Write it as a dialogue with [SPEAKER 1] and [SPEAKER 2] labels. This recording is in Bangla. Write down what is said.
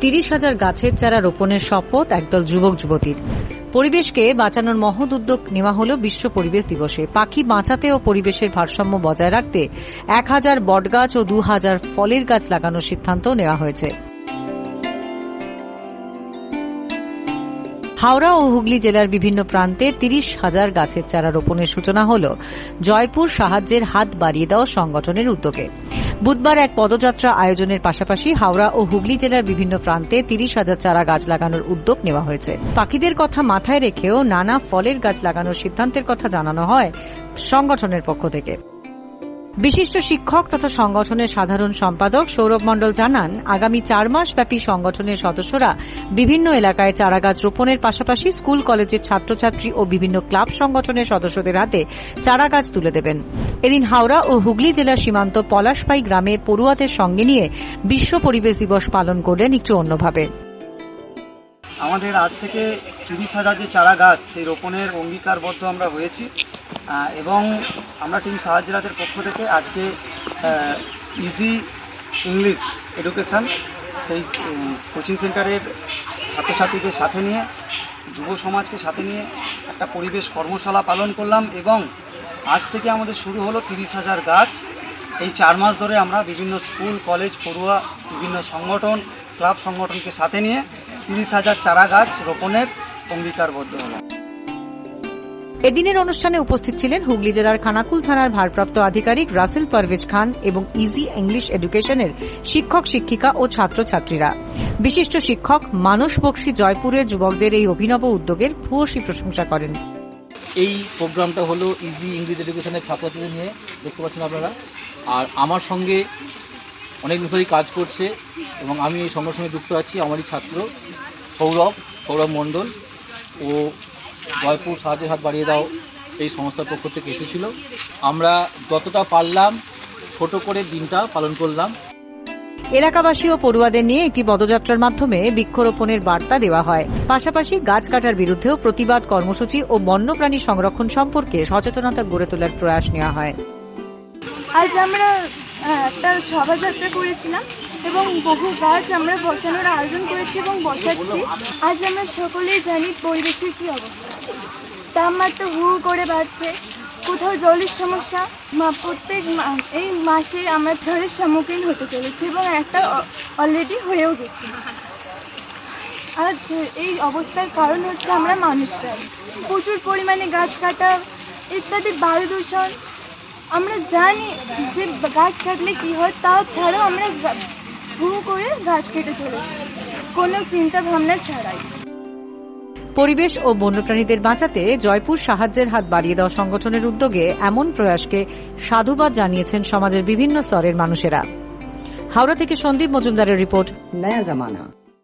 [SPEAKER 1] তিরিশ হাজার গাছের চারা রোপণের শপথ একদল যুবক যুবতীর। পরিবেশকে বাঁচানোর মহৎ উদ্যোগ নেওয়া হল বিশ্ব পরিবেশ দিবসে। পাখি বাঁচাতে ও পরিবেশের ভারসাম্য বজায় রাখতে এক হাজার বটগাছ ও দু হাজার ফলের গাছ লাগানোর সিদ্ধান্ত নেওয়া হয়েছে। হাওড়া ও হুগলি জেলার বিভিন্ন প্রান্তে তিরিশ হাজার গাছের চারা রোপণের সূচনা হল। জয়পুর সাহায্যের হাত বাড়িয়ে দেওয়া সংগঠনের উদ্যোগে। বুধবার এক পদযাত্রা আয়োজনের পাশাপাশি হাওড়া ও হুগলি জেলার বিভিন্ন প্রান্তে তিরিশ হাজার চারা গাছ লাগানোর উদ্যোগ নেওয়া হয়েছে। পাখিদের কথা মাথায় রেখেও নানা ফলের গাছ লাগানোর সিদ্ধান্তের কথা জানানো হয় সংগঠনের পক্ষ থেকে। বিশিষ্ট শিক্ষক তথা সংগঠনের সাধারণ সম্পাদক সৌরভ মণ্ডল জানান, আগামী চার মাস ব্যাপী সংগঠনের সদস্যরা বিভিন্ন এলাকায় চারাগাছ রোপণের পাশাপাশি স্কুল, কলেজের ছাত্রছাত্রী ও বিভিন্ন ক্লাব সংগঠনের সদস্যদের হাতে চারাগাছ তুলে দেবেন। এদিন হাওড়া ও হুগলি জেলার সীমান্ত পলাশপাই গ্রামে পড়ুয়াদের সঙ্গে নিয়ে বিশ্ব পরিবেশ দিবস পালন করলেন একটু অন্যভাবে।
[SPEAKER 2] আমাদের আজ থেকে তিরিশ হাজার যে চারা গাছ সেই রোপণের অঙ্গীকারবদ্ধ আমরা হয়েছি। এবং আমরা টিম সাহায্যরাতের পক্ষ থেকে আজকে ইজি ইংলিশ এডুকেশন সেই কোচিং সেন্টারের ছাত্রছাত্রীদের সাথে নিয়ে, যুব সমাজকে সাথে নিয়ে একটা পরিবেশ কর্মশালা পালন করলাম এবং আজ থেকে আমাদের শুরু হলো তিরিশ হাজার গাছ। এই চার মাস ধরে আমরা বিভিন্ন স্কুল, কলেজ, পড়ুয়া, বিভিন্ন সংগঠন, ক্লাব সংগঠনকে সাথে নিয়ে তিরিশ হাজার চারা গাছ রোপণের অঙ্গীকারবদ্ধ হলাম।
[SPEAKER 1] এদিনের অনুষ্ঠানে উপস্থিত ছিলেন হুগলি জেলার খানাকুল থানার ভারপ্রাপ্ত আধিকারিক রাসেল পারভেজ খান এবং ইজি ইংলিশ এডুকেশনের শিক্ষক, শিক্ষিকা ও ছাত্রছাত্রীরা। বিশিষ্ট শিক্ষক মানস বক্সি জয়পুরের যুবকদের এই অভিনব উদ্যোগের ভূয়সী প্রশংসা করেন।
[SPEAKER 3] এই প্রোগ্রামটা হলো ইজি ইংলিশ এডুকেশনের ছাত্রছাত্রীদের নিয়ে, দেখতে পাচ্ছেন আপনারা। আর আমার সঙ্গে অনেক ধরেই কাজ করছে এবং আমি এই সঙ্গে যুক্ত আছি, আমারই ছাত্র সৌরভ সৌরভ মণ্ডল ও জয়পুর সাহায্যের হাত বাড়িয়ে দাও এই সংস্থার পক্ষ থেকে এসেছিল। আমরা যতটা পারলাম ছোট করে দিনটা পালন করলাম।
[SPEAKER 1] এলাকাবাসী ও পড়ুয়াদের নিয়ে একটি পদযাত্রার মাধ্যমে বৃক্ষরোপণের বার্তা দেওয়া হয়। পাশাপাশি গাছ কাটার বিরুদ্ধেও প্রতিবাদ কর্মসূচি ও বন্যপ্রাণী সংরক্ষণ সম্পর্কে সচেতনতা গড়ে তোলার প্রয়াস নেওয়া হয়।
[SPEAKER 4] আজ আমরা একটা শোভাযাত্রা করেছিলাম এবং বহু গাছ আমরা বসানোর আয়োজন করেছি এবং বসাচ্ছি। আজ আমরা সকলেই জানি পরিবেশের কী অবস্থা। তাপমাত্রা হু করে বাড়ছে, কোথাও জলের সমস্যা প্রত্যেক এই মাসে আমরা ঝড়ের সম্মুখীন হতে চলেছি এবং একটা অলরেডি হয়েও গেছি। আজ এই অবস্থার কারণ হচ্ছে আমরা মানুষরাই। প্রচুর পরিমাণে গাছ কাটা, ইত্যাদি বায়ু দূষণ আমরা জানি যে গাছ কাটলে কী হয়, তাও ছাড়াও আমরা ভু করে গাছ কেটে চলেছি। কোনো চিন্তা ভাবনা ছাড়াই।
[SPEAKER 1] পরিবেশ ও বন্যপ্রাণীদের বাঁচাতে জয়পুর সাহায্যের হাত বাড়িয়ে দেওয়া সংগঠনের উদ্যোগে এমন প্রয়াসকে সাধুবাদ জানিয়েছেন সমাজের বিভিন্ন স্তরের মানুষেরা। হাওড়া থেকে সন্দীপ মজুমদারের রিপোর্ট,
[SPEAKER 5] নয়া জামানা।